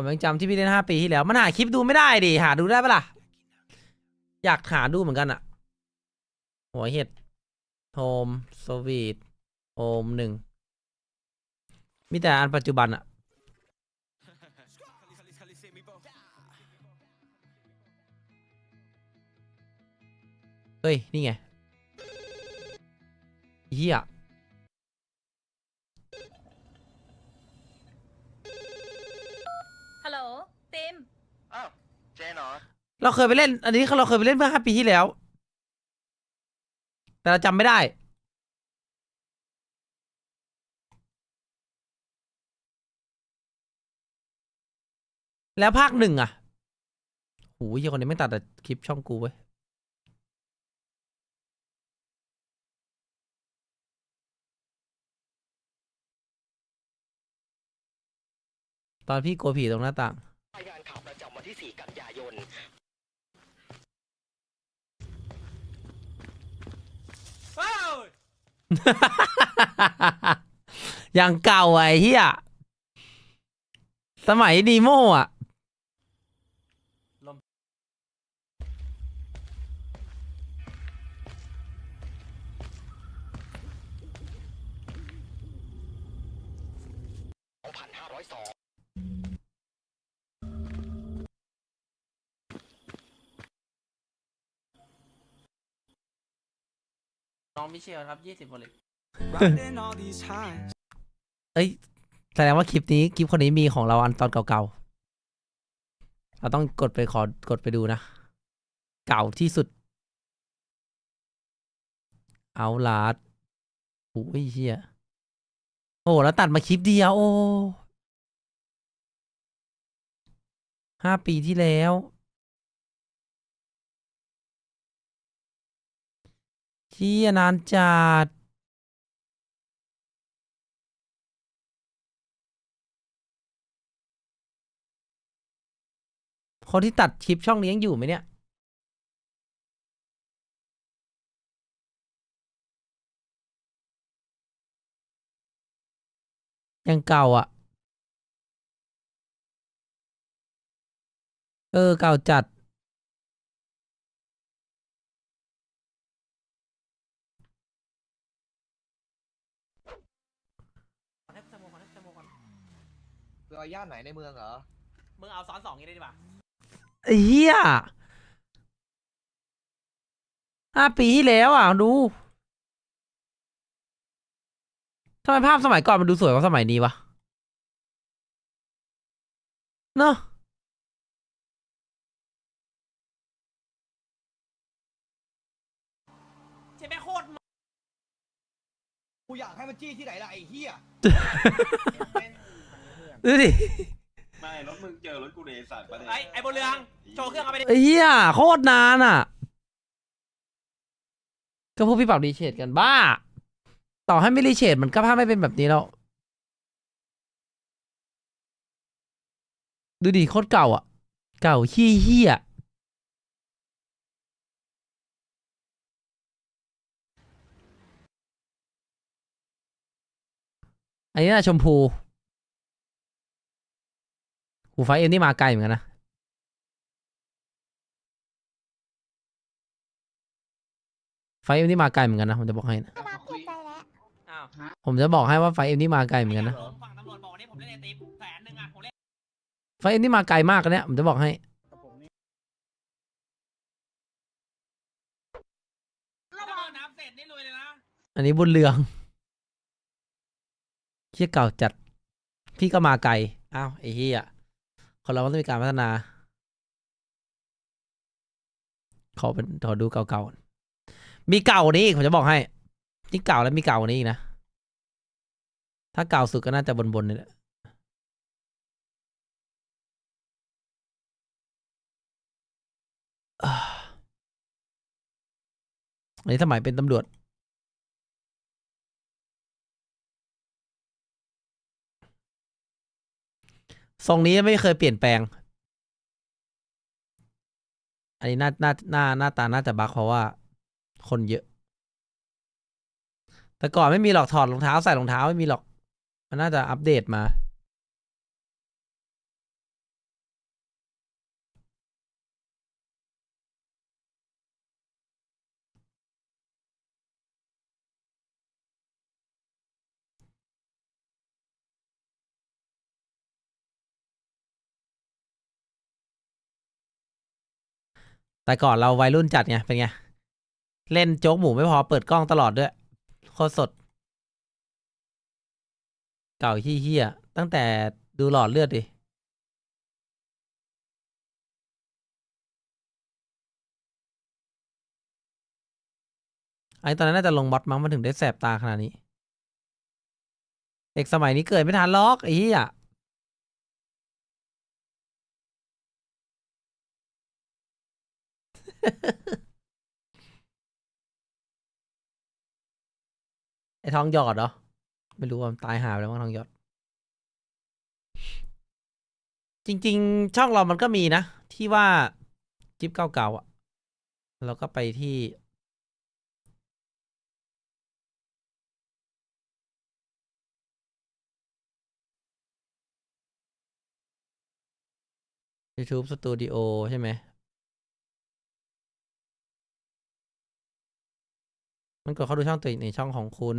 ผมยังจำที่พี่เล่นห้าปีที่แล้ว มันหาคลิปดูไม่ได้ดิหาดูได้ปะล่ะ อยากหาดูเหมือนกันอะหัวเห็ดโฮมสวีทโฮมหนึ่งมีแต่อันปัจจุบันอะเฮ้ย นี่ไงเฮีย ฮัลโหลติม อ้าวเจนเหรอ เราเคยไปเล่น อันนี้เราเคยไปเล่นเมื่อห้าปีที่แล้ว แต่เราจำไม่ได้ แล้วภาคหนึ่งอะโอ้ยคนนี้ไม่ตัดแต่คลิปช่องกูเว้ยตอนพี่กลัวผีตรงหน้าต่าง รายงานข่าวประจำวันที่ 4 กันยายน อย่างเก่าไอ้เฮียสมัยดีโมอะ 2502 น้องมิเชลครับยี่สิบคนเลย Riding all these highs. เอ้ยแสดงว่าคลิปนี้คลิปคนนี้มีของเราอันตอนเก่าๆ เราต้องกดไปขอกดไปดูนะ เก่าที่สุด เอาลาดโอ้ยเฮียโอ้แล้วตัดมาคลิปเดียวโอ้ห้าปีที่แล้ว ชี่ยนานจัดคนที่ตัดคลิปช่องนี้ยังอยู่ไหมเนี่ย ยังเก่าอะ เออ เก่าจัด ร อย่านไหนในเมืองเหรอ มึงเอาซ้อนสองนี้ได้ดีป่ะเฮียห้าปีที่แล้วอะ ดูทำไมภาพสมัยก่อนมันดูสวยกว่าสมัยนี้วะเนอะใช่ไหมโคตรกูอยากให้มันจี้ที่ไหนล่ะไอ้เหี้ย ดูดิไม่รถมึงเจอรถกูเดสัตว์ประเด็นไอ้ไอ้บนเรืองโชว์เครื่องเอาไปดิดิไอ้เหี้ยโคตรนานอะ ก็พวกพี่ปรับรีเชดกันบ้า ต่อให้ไม่รีเชดมันก็ภาพไม่เป็นแบบนี้แล้ว ดูดิโคตรเก่าอะ เก่าเฮี้ยเฮี้ยอันนี้น่ะชมพู หูไฟเอ็มนี่มาไกลเหมือนกันนะ ไฟเอ็มนี่มาไกลเหมือนกันนะ ผมจะบอกให้นะ รับเปลี่ยนใจแล้ว ผมจะบอกให้ว่าไฟเอ็มนี่มาไกลเหมือนกันนะ ฝั่งตำรวจบอกว่านี่ผมเล่นไอติมแสนหนึ่งอะผมเล่นไฟเอ็มนี่มาไกลมากนะเนี่ย ผมจะบอกให้ระหว่างน้ำเสร็จนี่รวยเลยนะ อันนี้บุญเรืองเฮียเก่าจัด พี่ก็มาไกล อ้าวไอ้เฮีย คนเราต้องมีการพัฒนา ขอเป็นขอดูเก่าๆมีเก่านี้อีกผมจะบอกให้นี่เก่าแล้วมีเก่านี้อีกนะ ถ้าเก่าสุดก็น่าจะบนๆนี่แหละอันนี้สมัยเป็นตำรวจ ทรงนี้ไม่เคยเปลี่ยนแปลง อันนี้หน้าหน้าหน้าหน้าตาน่าจะบักเพราะว่า คนเยอะ แต่ก่อนไม่มีหรอกถอดรองเท้าใส่รองเท้าไม่มีหรอก มันน่าจะอัปเดตมา แต่ก่อนเราวัยรุ่นจัดไงเป็นไง เล่นโจ๊กหมูไม่พอเปิดกล้องตลอดด้วย โคตรสด เก่าเฮี้ยตั้งแต่ดูหลอดเลือดดิไอ้ตอนนั้นน่าจะลงบอทมั้งมันถึงได้แสบตาขนาดนี้ เด็กสมัยนี้เกิดไม่ทันล็อกไอ้เหี้ย ไอ้ทองหยอดเหรอ ไม่รู้ว่าตายหาไปแล้วมั้งทองหยอด จริง ๆ ช่องเรามันก็มีนะ ที่ว่าจิ๊บเก่าๆอะเราก็ไปที่ YouTube Studio ใช่ไหม มันกดเข้าดูช่องตัวเองในช่องของคุณ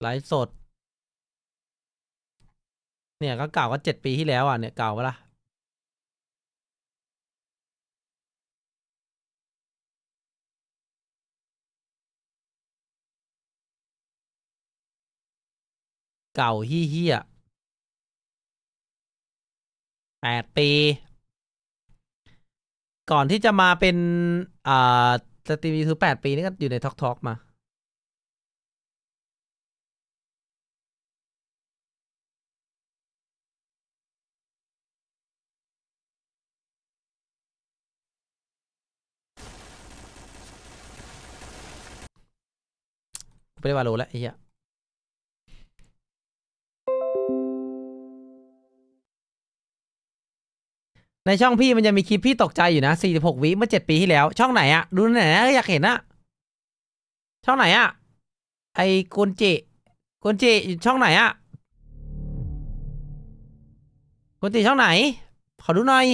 ไลฟ์สด เนี่ยก็เก่าก็เจ็ดปีที่แล้วอะเนี่ยเก่าปะล่ะเก่าเฮี้ยๆแปดปี ก่อนที่จะมาเป็น อ่า สตรีมยูทูบแปดปีนี่ก็อยู่ในทอกทอกมา กูไม่ได้วาโลแล้วไอ้เหี้ย ในช่องพี่มันจะมีคลิปพี่ตกใจอยู่นะ 46 วิเมื่อ 7 ปีที่แล้ว ช่องไหนอะดูไหนนะอยากเห็นอะช่องไหนอะไอ้กุนจิกุนจิอยู่ช่องไหนอะกุนจิช่องไหน ขอดูหน่อย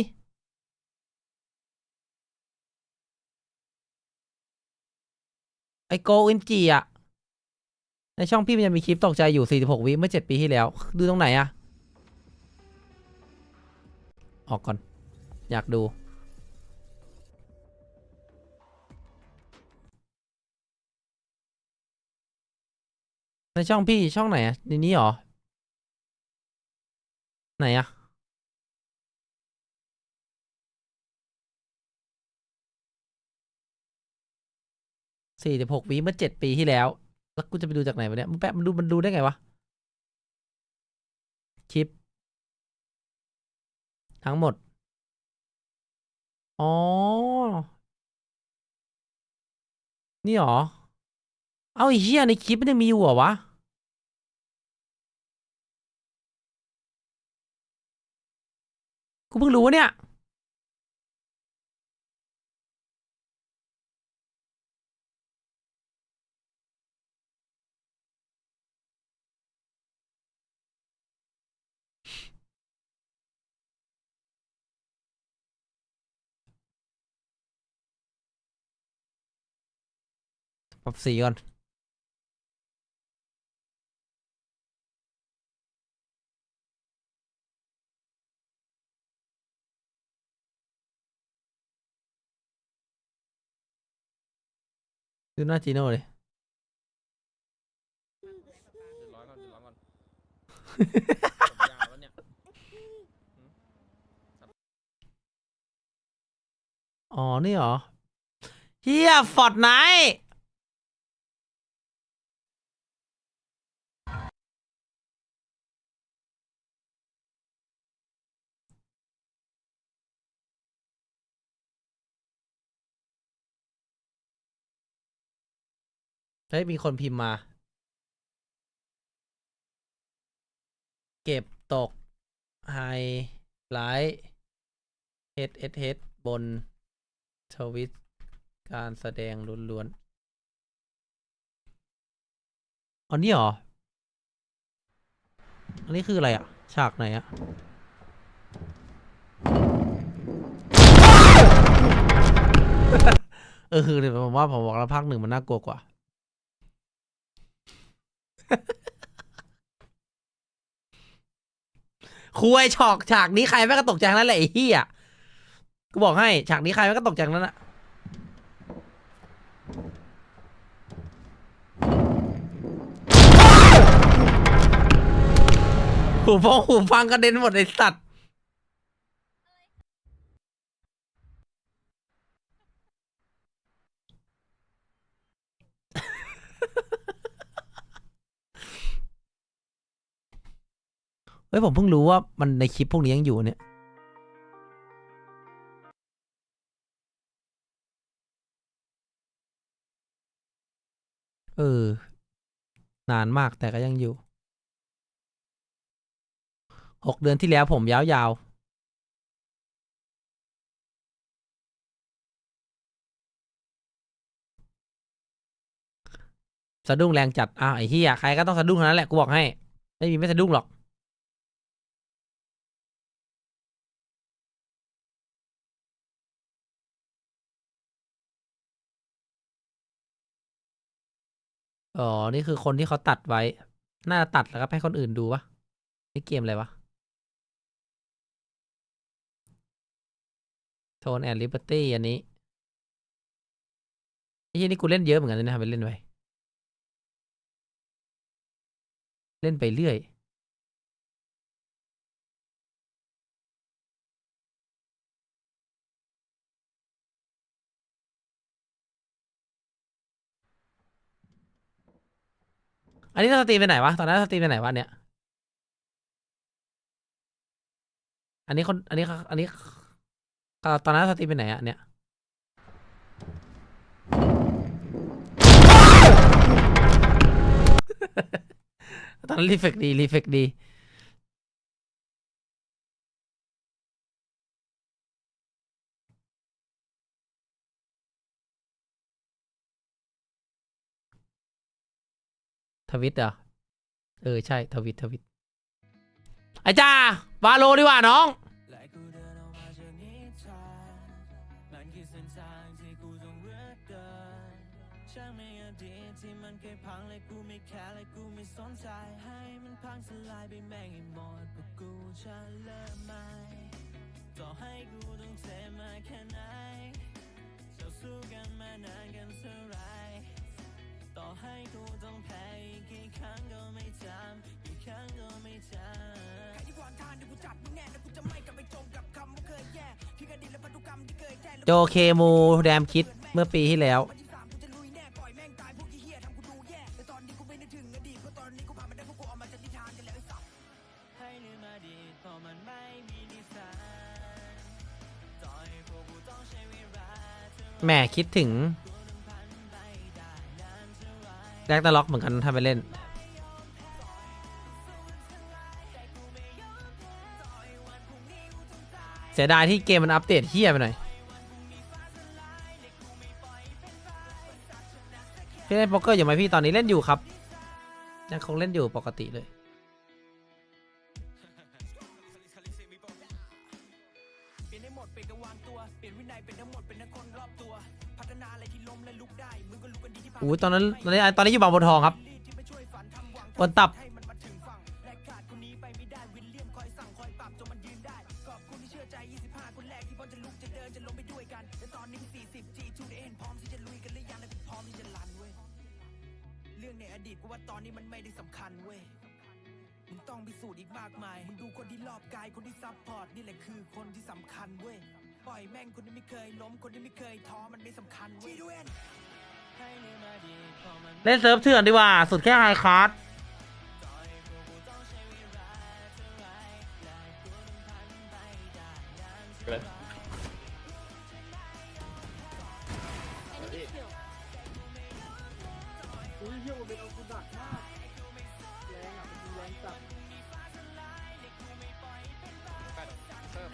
ไอโกอินจิอะในช่องพี่มันจะมีคลิปตกใจอยู่ 46 วิเมื่อ 7 ปีที่แล้ว ดูตรงไหนอะออกก่อน อยากดู ในช่องพี่ช่องไหนอะในนี้เหรอ ไหนอะสี่สิบหกวิเมื่อเจ็ดปีที่แล้ว แล้วกูจะไปดูจากไหนวะเนี่ยมึงแปะมันดูมันดูได้ไงวะ คลิป ทั้งหมด อ๋อ นี่หรอ เอาไอ้เหี้ยในคลิปมันยังมีอยู่เหรอวะ กูเพิ่งรู้วะเนี่ย ปรับสีก่อน ดูหน้าจีโน่เลยอ๋อ นี่เหรอเฮียฟอร์ดไนท์ เฮ้ยมีคนพิมพ์มา เก็บตกไฮไลท์เฮดเฮดเฮดบนทวิตการแสดงล้วนๆอันนี้เหรอ อันนี้คืออะไรอะฉากไหนอะเออคือเดี๋ยวผมว่าผมบอกแล้วภาคหนึ่งมันน่ากลัวกว่า คุยฉอกฉากนี้ใครแม่งก็ตกใจทั้งนั้นแหละไอ้เหี้ยกูบอกให้ฉากนี้ใครมันก็ตกจากนั้นอะหูฟังหูฟังกระเด็นหมดไอสัตว์ ฮ้ยผมเพิ่งรู้ว่ามันในคลิปพวกนี้ยังอยู่เนี่ยเออ นานมากแต่ก็ยังอยู่หกเดือนที่แล้วผมยาวๆสะดุ้งแรงจัดอ้าวไอ้เหี้ยใครก็ต้องสะดุ้งทั้งนั้นแหละกูบอกให้ ไม่มีไม่สะดุ้งหรอก อ๋อ นี่คือคนที่เขาตัดไว้ น่าจะตัดแล้วก็ให้คนอื่นดูวะนี่เกมอะไรวะโทนแอนลิเบอร์ตี้อันนี้ไอ้ที่นี่กูเล่นเยอะเหมือนกันนะเนี่ยทำไปเล่นไปเล่นไปเรื่อย อันนี้สตรีมไปไหนวะ ตอนนั้นสตรีมไปไหนวะเนี่ย อันนี้คน อันนี้ อันนี้ ตอนนั้นสตรีมไปไหนอะเนี่ยตอนนั้นรีเฟกดีรีเฟกดี ทวิตเหรอ เออ ใช่ทวิตทวิตไอ้จ้าวาโลดีกว่าน้องและกูเดินออกมาจากนิทานมันคือเส้นทางที่กูต้องเลือกเดินช่างไม่อให้กูต้องเทมาแค่ไหน จำกี่ครั้งก็ไม่จำใครที่ขวางทางเดี๋ยวกูจับมึงแน่แล้วกูจะไม่กลับไปจมกับคำว่าเคยแย่พี่กระดินและพันธุกรรมที่เคยแท้โจเคมูแดมคิดเมื่อปีที่แล้ว วันที่สามกูจะลุยแน่ปล่อยแม่งตายพวกที่เหี้ยทำกูดูแย่แต่ตอนนี้กูไม่นึกถึงอดีตเพราะตอนนี้กูผ่านมาได้พวกกูเอามาจากนิทานกันแล้วไอ้สัส ให้ลืมอดีตเพราะมันไม่มีนิทานต่อให้พวกกูต้องใช้เวลาเท่าไหร่แหมคิดถึงแรกตะล็อกเหมือนกันถ้าไปเล่น เสียดายที่เกมมันอัปเดตเฮียไปหน่อยพี่เล่นโป๊กเกอร์อยู่ไหมพี่ตอนนี้เล่นอยู่ครับยังคงเล่นอยู่ปกติเลยอู้ตอนนั้นตอนนี้ตอนนี้อยู่บางบัวทองครับบนตับ รื่องในอดีตกูว่าตอนนี้มันไม่ได้สำคัญเว้ยมึงต้องพิสูจน์อีกมากมาย มึงดูคนที่รอบกายคนที่ซัพพอร์ตนี่แหละคือคนที่สำคัญเว้ย ปล่อยแม่งคนที่ไม่เคยล้มคนที่ไม่เคยท้อมันไม่สำคัญเว้ย เล่นเซิร์ฟเถื่อนดีกว่า สุดแค่ไฮคัส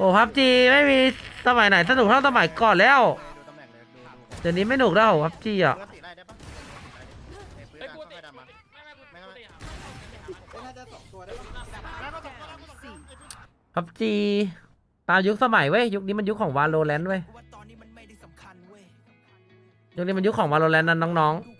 โอ้พับจีไม่มีสมัยไหนสนุกเท่าสมัยก่อนแล้วเดี๋ยวนี้ไม่หนุกแล้วพับจีอะไอ้กูติไม่ไม่กูกูติดพับจีตามยุคสมัยเว้ย ยุคนี้มันยุคของวาโลแรนต์เว้ยว่าตอนนี้มันไม่ได้วยยุคนี้มันยุคของวาโลแรนต์นั่นที่ซัพพอร์ตนี่แหละคือคนที่สำคัญเว้ยปล่องค